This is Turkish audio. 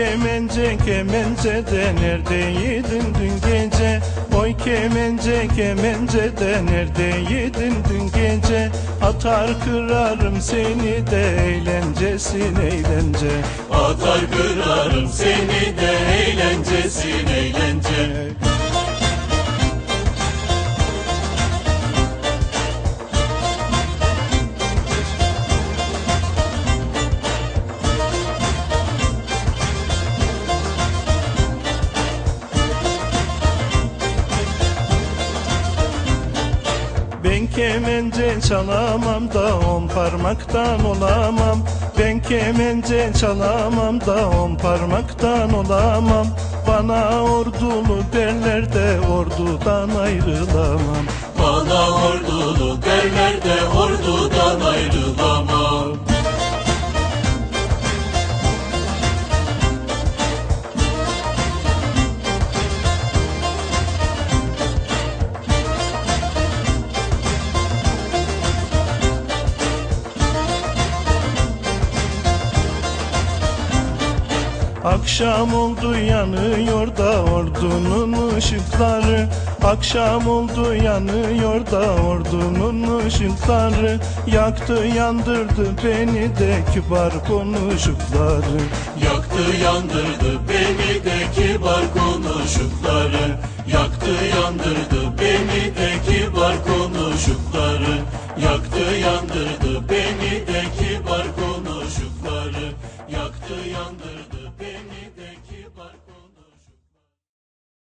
kemence kemence de neredeydin dün gece? Oy kemence kemence de neredeydin dün gece? Atar kırarım seni de eğlencesin eğlence. Atar kırarım seni de eğlencesin Ben kemence çalamam da on parmaktan olamam. Ben kemence çalamam da on parmaktan olamam. Bana ordulu derler de ordudan ayrılamam. Bana ordulu derler de ordudan ayrılamam Akşam oldu yanıyor da ordunun ışıkları. Akşam oldu yanıyor da ordunun ışıkları. Yaktı yandırdı beni de kibar konuşukları. Yaktı yandırdı beni de kibar konuşukları